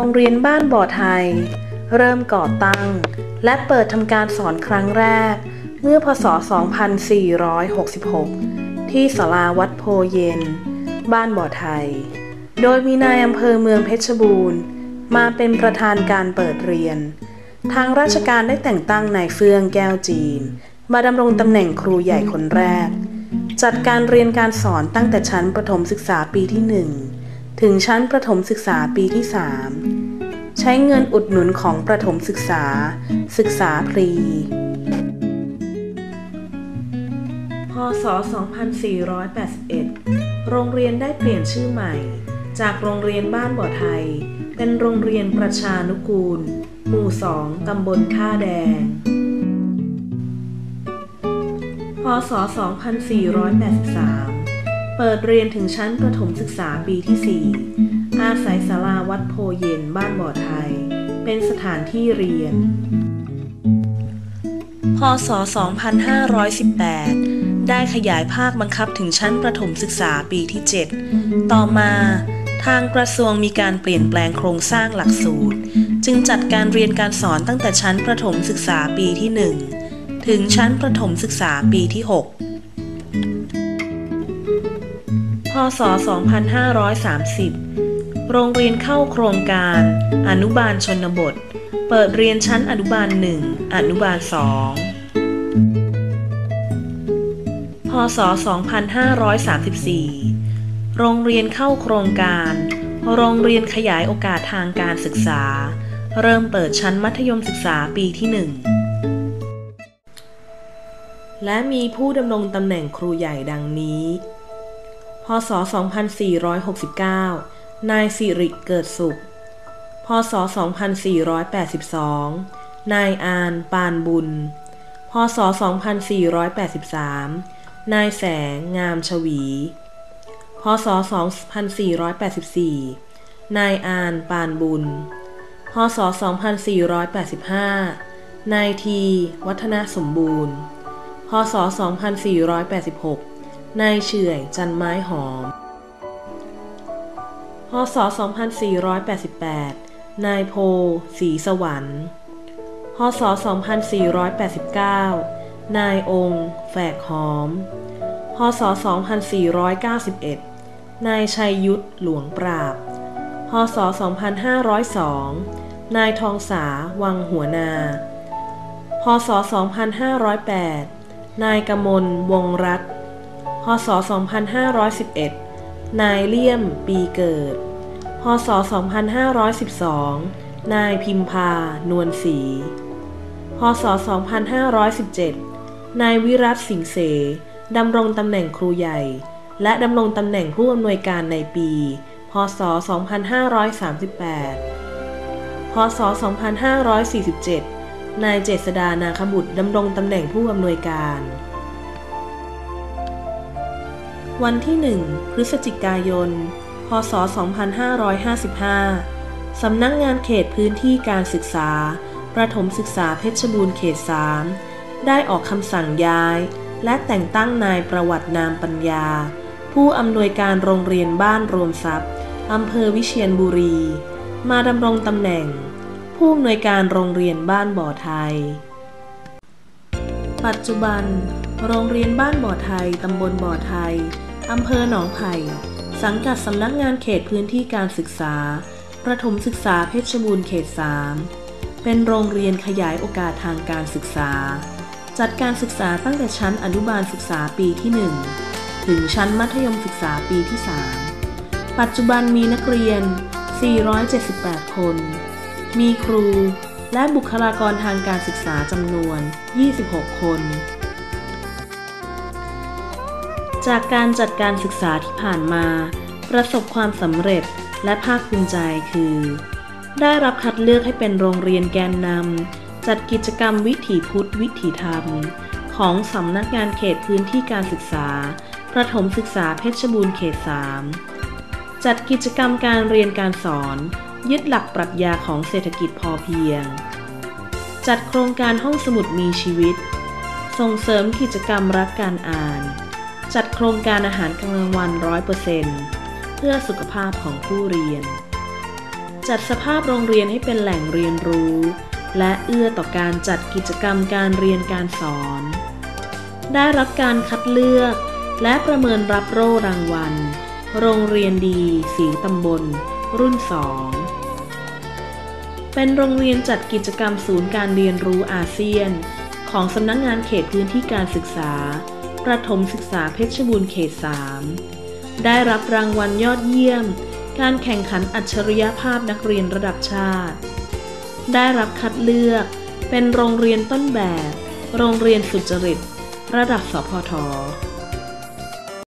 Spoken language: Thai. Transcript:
โรงเรียนบ้านบ่อไทย เริ่มก่อตั้ง และเปิดทำการสอนครั้งแรก เมื่อพศ 2466 ที่ศาลาวัดโพเย็น บ้านบ่อไทย โดยมีนายอำเภอเมืองเพชรบูรณ์ มาเป็นประธานการเปิดเรียน ทางราชการได้แต่งตั้งนายเฟื่องแก้วจีน มาดำรงตำแหน่งครูใหญ่คนแรก จัดการเรียนการสอนตั้งแต่ชั้นประถมศึกษาปีที่1 ถึงชั้นประถมศึกษาปีที่ 3 ใช้เงินอุดหนุนของประถมศึกษา ศึกษาฟรี พศ 2481 โรงเรียนได้เปลี่ยนชื่อใหม่ จากโรงเรียนบ้านบ่อไทย เป็นโรงเรียนประชานุกูล หมู่ 2 ตำบลท่าแดง พศ 2483 เปิดเรียนถึงชั้นประถมศึกษาปีที่ 4 อาศัยศาลาวัดโพเย็นบ้านบ่อไทย เป็นสถานที่เรียน พศ 2518 ได้ขยายภาคบังคับถึงชั้นประถมศึกษาปีที่ 7 ต่อมาทางกระทรวงมีการเปลี่ยนแปลงโครงสร้างหลักสูตร จึงจัดการเรียนการสอนตั้งแต่ชั้นประถมศึกษาปีที่ 1 ถึงชั้นประถมศึกษาปีที่ 6 ศ 2530 โรงเรียนเข้าโครงการ อนุบาลชนบท เปิดเรียนชั้นอนุบาล 1 อนุบาล 2 พศ 2534 โรงเรียนเข้าโครงการ โรงเรียนขยายโอกาสทางการศึกษา เริ่มเปิดชั้นมัธยมศึกษาปีที่ 1 และมีผู้ดำรงตำแหน่งครูใหญ่ดังนี้ พศ 2469 นายสิริเกิดสุข พศ 2482 นายอานปานบุญ พศ 2483 นายแสงงามชวี พศ 2484 นายอานปานบุญ พศ 2485 นายที วัฒนสมบูรณ์ พศ 2486 นายเฉื่อยจันไม้หอม พศ 2488 นายโพสีสวรรค์ พศ 2489 นายองค์แฝกหอม พศ 2491 นายชัยยุทธหลวงปราบ พศ 2502 นายทองสาวังหัวนา พศ 2508 นายกมลวงรัตน์ พศ 2511 นายเลี่ยมปีเกิด พศ 2512 นายพิมพา นวลศรี พศ 2517 นายวิรัตสิงเสดำรงตำแหน่งครูใหญ่ และดำรงตำแหน่งผู้อำนวยการในปี พศ 2538 พศ 2547 นายเจษดานาคบุตรดำรงตำแหน่งผู้อำนวยการ วันที่ 1 พฤศจิกายน พศ 2555 สำนักงานเขตพื้นที่การศึกษา ประถมศึกษาเพชรบูรณ์เขต 3 ได้ออกคำสั่งย้าย และแต่งตั้งนายประวัตินามปัญญา ผู้อำนวยการโรงเรียนบ้านรวมทรัพย์อำเภอวิเชียรบุรี มาดำรงตำแหน่ง ผู้อำนวยการโรงเรียนบ้านบ่อไทย ปัจจุบัน โรงเรียนบ้านบ่อไทย ตำบลบ่อไทย อำเภอหนองไผ่ สังกัดสำนักงานเขตพื้นที่การศึกษา ประถมศึกษาเพชรบูรณ์เขต 3 เป็นโรงเรียนขยายโอกาสทางการศึกษา จัดการศึกษาตั้งแต่ชั้นอนุบาลศึกษาปีที่ 1 ถึงชั้นมัธยมศึกษาปีที่ 3 ปัจจุบันมีนักเรียน 478 คน มีครูและบุคลากรทางการศึกษาจำนวน 26 คน จากการจัดการศึกษาที่ผ่านมา ประสบความสำเร็จและภาคภูมิใจคือ ได้รับคัดเลือกให้เป็นโรงเรียนแกนนำจัดกิจกรรมวิถีพุทธวิถีธรรม ของสำนักงานเขตพื้นที่การศึกษา ประถมศึกษาเพชรบูรณ์เขต 3 จัดกิจกรรมการเรียนการสอน ยึดหลักปรัชญาของเศรษฐกิจพอเพียง จัดโครงการห้องสมุดมีชีวิต ส่งเสริมกิจกรรมรักการอ่าน จัดโครงการอาหารกลางวันร้อยเปอร์เซ็นต์เพื่อสุขภาพของผู้เรียน จัดสภาพโรงเรียนให้เป็นแหล่งเรียนรู้ และเอื้อต่อการจัดกิจกรรมการเรียนการสอน ได้รับการคัดเลือก และประเมินรับโล่รางวัล โรงเรียนดี สีตำบล รุ่นสองเป็นโรงเรียนจัดกิจกรรมศูนย์การเรียนรู้อาเซียน ของสำนักงงานเขตพื้นที่การศึกษา ประถมศึกษาเพชรบูรณ์เขต 3 ได้รับรางวัลยอดเยี่ยม การแข่งขันอัจฉริยภาพนักเรียนระดับชาติ ได้รับคัดเลือกเป็นโรงเรียนต้นแบบ โรงเรียนสุจริต ระดับสพท